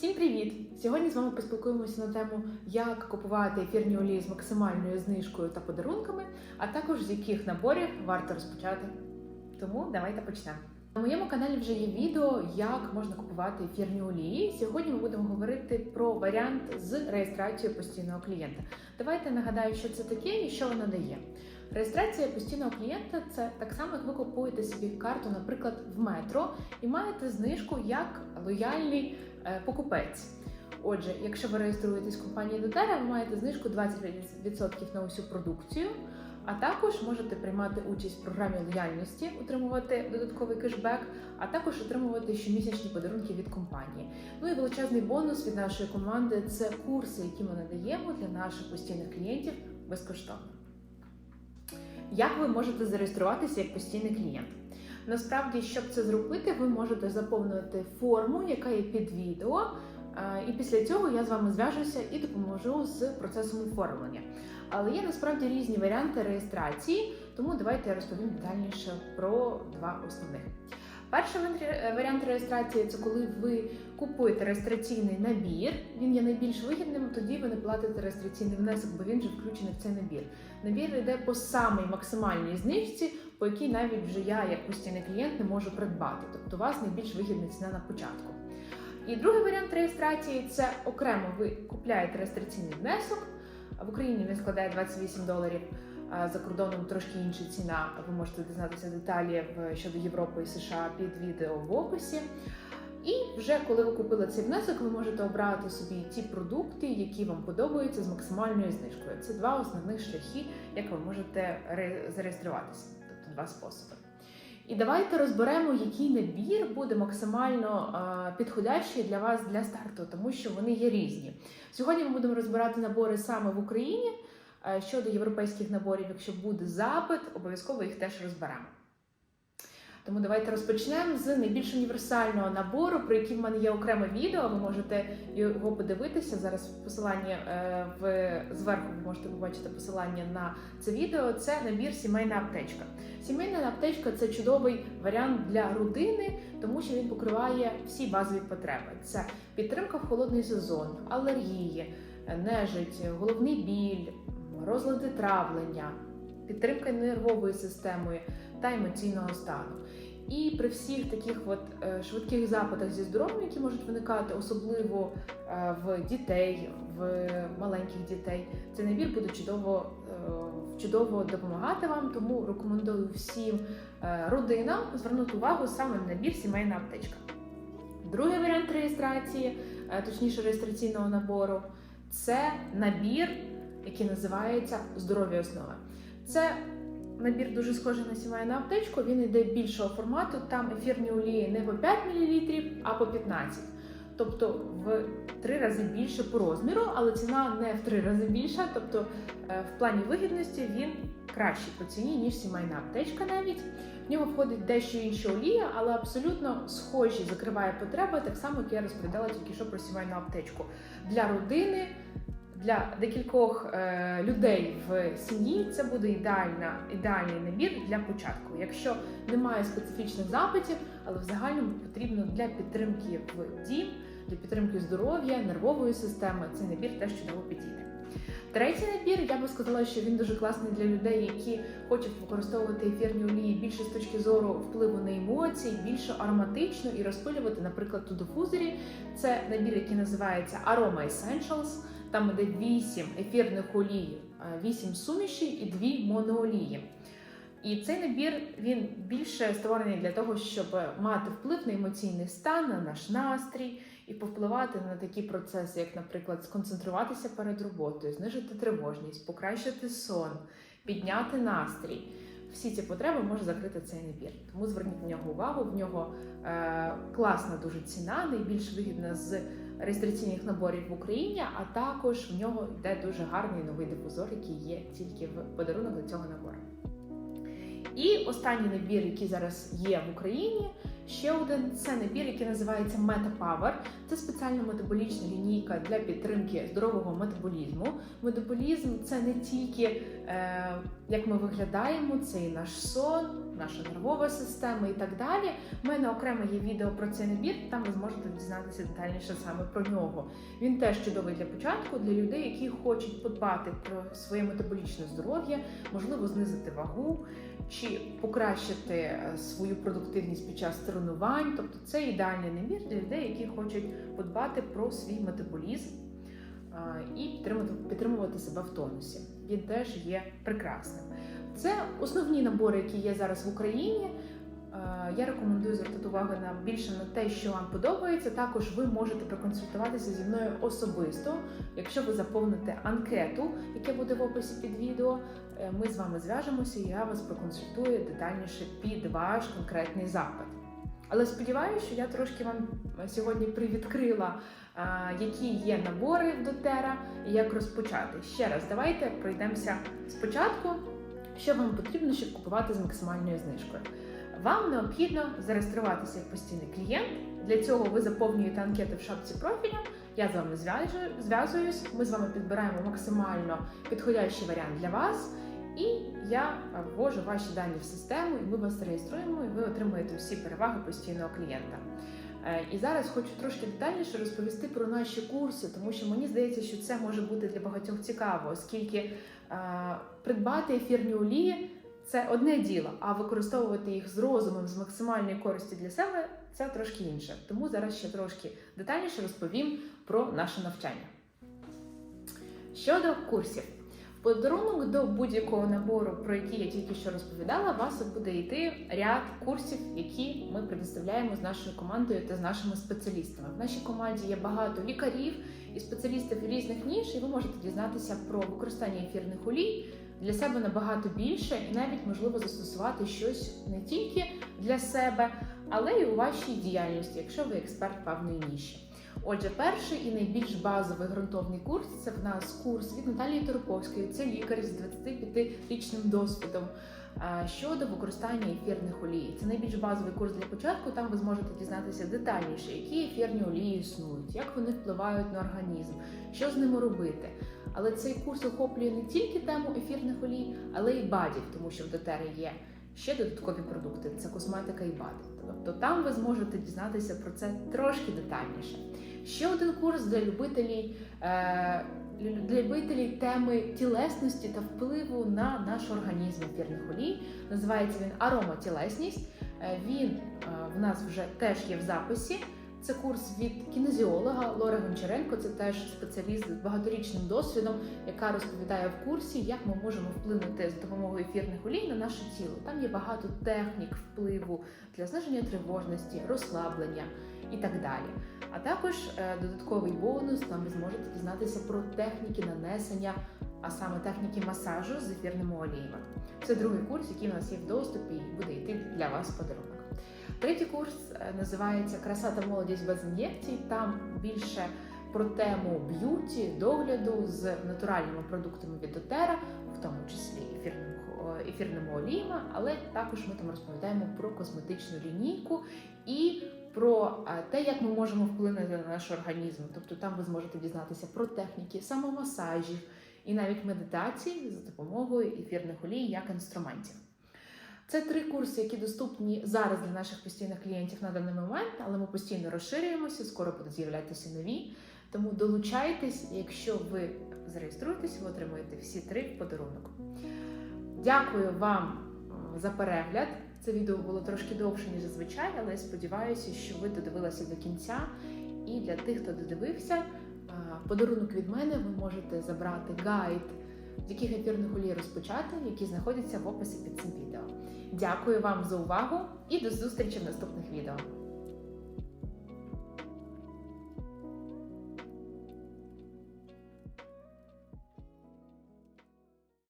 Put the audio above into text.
Всім привіт! Сьогодні з вами поспілкуємося на тему, як купувати ефірні олії з максимальною знижкою та подарунками, а також з яких наборів варто розпочати. Тому давайте почнемо. На моєму каналі вже є відео, як можна купувати ефірні олії. Сьогодні ми будемо говорити про варіант з реєстрацією постійного клієнта. Давайте нагадаю, що це таке і що воно дає. Реєстрація постійного клієнта це так само, як ви купуєте собі карту, наприклад, в метро, і маєте знижку як лояльний е, покупець. Отже, якщо ви реєструєтесь в компанії Дотера, ви маєте знижку 20% на усю продукцію, а також можете приймати участь в програмі лояльності, отримувати додатковий кешбек, а також отримувати щомісячні подарунки від компанії. Ну і величезний бонус від нашої команди це курси, які ми надаємо для наших постійних клієнтів безкоштовно. Як ви можете зареєструватися як постійний клієнт? Насправді, щоб це зробити, ви можете заповнити форму, яка є під відео. е, І після цього я з вами зв'яжуся і допоможу з процесом оформлення. Але є насправді різні варіанти реєстрації, тому давайте я розповім детальніше про два основних. Перший варіант реєстрації це коли ви купуєте реєстраційний набір. Він є найбільш вигідним, тоді ви не платите реєстраційний внесок, бо він вже включений в цей набір. Набір йде по самій максимальній знижці, по якій навіть вже я, як постійний клієнт, не можу придбати. Тобто у вас найбільш вигідна ціна на початку. І другий варіант реєстрації це окремо ви купляєте реєстраційний внесок. В Україні він складає 28 доларів. За кордоном трошки інша ціна. Ви можете дізнатися деталі щодо Європи і США під відео в описі. І вже коли ви купили цей внесок, ви можете обрати собі ті продукти, які вам подобаються з максимальною знижкою. Це два основних шляхи, як ви можете зареєструватися, тобто два способи. І давайте розберемо, який набір буде максимально підходящий для вас для старту, тому що вони є різні. Сьогодні ми будемо розбирати набори саме в Україні. Е, Щодо європейських наборів, якщо буде запит, обов'язково їх теж розберемо. Тому давайте розпочнемо з найбільш універсального набору, про який в мене є окреме відео. Ви можете його подивитися. Зараз посилання е, в зверху ви можете побачити посилання на це відео. Це набір сімейна аптечка. Сімейна аптечка це чудовий варіант для родини, тому що він покриває всі базові потреби: це підтримка в холодний сезон, алергії, е, нежить, головний біль, розлади травлення, підтримка нервової системи та емоційного стану. І при всіх таких от е, швидких запитах зі здоров'ям, які можуть виникати, особливо е, в дітей, в маленьких дітей, цей набір буде чудово, е, чудово допомагати вам. Тому рекомендую всім родинам звернути увагу саме на набір сімейна аптечка. Другий варіант реєстрації, точніше реєстраційного набору, це набір, який називається здоров'я основи. Це Набір дуже схожий на сімейну аптечку, він йде більшого формату, там ефірні олії не по 5 мл, а по 15 Тобто в три рази більше по розміру, але ціна не в три рази більша. Тобто е, в плані вигідності він кращий по ціні, ніж сімейна аптечка навіть. В нього входить дещо інша олія, але абсолютно схожі закриває потреби, так само, як я розповідала тільки що про сімейну аптечку. Для родини, для декількох е, людей в сім'ї це буде ідеальна, ідеальний набір для початку. Якщо немає специфічних запитів, але в загальному потрібно для підтримки в дім, для підтримки здоров'я, нервової системи, цей набір теж чудово підійде. Третій набір, я би сказала, що він дуже класний для людей, які хочуть використовувати ефірні олії більше з точки зору впливу на емоції, більше ароматично і розпилювати, наприклад, у дифузорі. Це набір, який називається Aroma Essentials. Там іде 8 ефірних олій, 8 сумішей і 2 моноолії. І цей набір він більше створений для того, щоб мати вплив на емоційний стан, на наш настрій і повпливати на такі процеси, як, наприклад, сконцентруватися перед роботою, знижити тривожність, покращити сон, підняти настрій. Всі ці потреби може закрити цей набір. Тому зверніть на нього увагу. В нього е, класна дуже ціна, найбільш вигідна з реєстраційних наборів в Україні, а також в нього йде дуже гарний новий дифузор, який є тільки в подарунок до цього набору. І останній набір, який зараз є в Україні, Ще один це набір, який називається MetaPower. Це спеціальна метаболічна лінійка для підтримки здорового метаболізму. Метаболізм це не тільки е, як ми виглядаємо, це і наш сон, наша нервова система і так далі. У мене окремо є відео про цей набір, там ви зможете дізнатися детальніше саме про нього. Він теж чудовий для початку для людей, які хочуть подбати про своє метаболічне здоров'я, можливо, знизити вагу чи покращити е, свою продуктивність під час тренувань. Тобто це ідеальний набір для людей, які хочуть подбати про свій метаболізм е, і підтримувати, підтримувати себе в тонусі. Він теж є прекрасним. Це основні набори, які є зараз в Україні. Е, Я рекомендую звертати увагу на більше на те, що вам подобається. Також ви можете проконсультуватися зі мною особисто, якщо ви заповните анкету, яка буде в описі під відео. е, Ми з вами зв'яжемося, і я вас проконсультую детальніше під ваш конкретний запит. Але сподіваюся, що я трошки вам сьогодні привідкрила, е, які є набори в дотера і як розпочати. Ще раз, давайте пройдемося спочатку. Що вам потрібно, щоб купувати з максимальною знижкою? Вам необхідно зареєструватися як постійний клієнт. Для цього ви заповнюєте анкети в шапці профіля. Я з вами зв'язуюсь. Ми з вами підбираємо максимально підходящий варіант для вас. І я ввожу ваші дані в систему, і ми вас реєструємо, і ви отримуєте всі переваги постійного клієнта. Е, І зараз хочу трошки детальніше розповісти про наші курси, тому що мені здається, що це може бути для багатьох цікаво, оскільки е, придбати ефірні олії це одне діло, а використовувати їх з розумом, з максимальною користю для себе це трошки інше. Тому зараз ще трошки детальніше розповім про наше навчання. Щодо курсів. Подарунок до будь-якого набору, про який я тільки що розповідала, вас буде йти ряд курсів, які ми предоставляємо з нашою командою та з нашими спеціалістами. В нашій команді є багато лікарів і спеціалістів різних ніж, і ви можете дізнатися про використання ефірних олій для себе набагато більше, і навіть можливо застосувати щось не тільки для себе, але й у вашій діяльності, якщо ви експерт певної ніші. Отже, перший і найбільш базовий ґрунтовний курс це в нас курс від Наталії Тороповської. Це лікар з 25-річним досвідом е, щодо використання ефірних олій. Це найбільш базовий курс для початку. Там ви зможете дізнатися детальніше, які ефірні олії існують, як вони впливають на організм, що з ними робити. Але цей курс охоплює не тільки тему ефірних олій, але й бадів, тому що в дотері є ще додаткові продукти це косметика і бади. Тобто там ви зможете дізнатися про це трошки детальніше. Ще один курс для любителів, е, для любителів теми тілесності та впливу на наш організм ефірних олій. Називається він Ароматілесність. Е, Він е, в нас вже теж є в записі. Це курс від кінезіолога Лори Гончаренко. Це теж спеціаліст з багаторічним досвідом, яка розповідає в курсі, як ми можемо вплинути з допомогою ефірних олій на наше тіло. Там є багато технік впливу для зниження тривожності, розслаблення і так далі. А також е, додатковий бонус там ви зможете дізнатися про техніки нанесення, а саме техніки масажу з ефірними оліями. Це другий курс, який у нас є в доступі і буде йти для вас подарунок. Третій курс е, називається Краса та молодість без ін'єкцій. Там більше про тему б'юті, догляду з натуральними продуктами від дотера, в тому числі ефірним, ефірними оліями, але також ми там розповідаємо про косметичну лінійку і про е, те, як ми можемо вплинути на наш організм. Тобто там ви зможете дізнатися про техніки самомасажів і навіть медитації за допомогою ефірних олій як інструментів. Це три курси, які доступні зараз для наших постійних клієнтів на даний момент, але ми постійно розширюємося, скоро будуть з'являтися нові. Тому долучайтесь, якщо ви зареєструєтесь, ви отримуєте всі три подарунок. Дякую вам за перегляд. Це відео було трошки довше, ніж зазвичай, але я сподіваюся, що ви додивилися до кінця. І для тих, хто додивився, е, подарунок від мене ви можете забрати гайд, з яких ефірних олій розпочати, які знаходяться в описі під цим відео. Дякую вам за увагу і до зустрічі в наступних відео.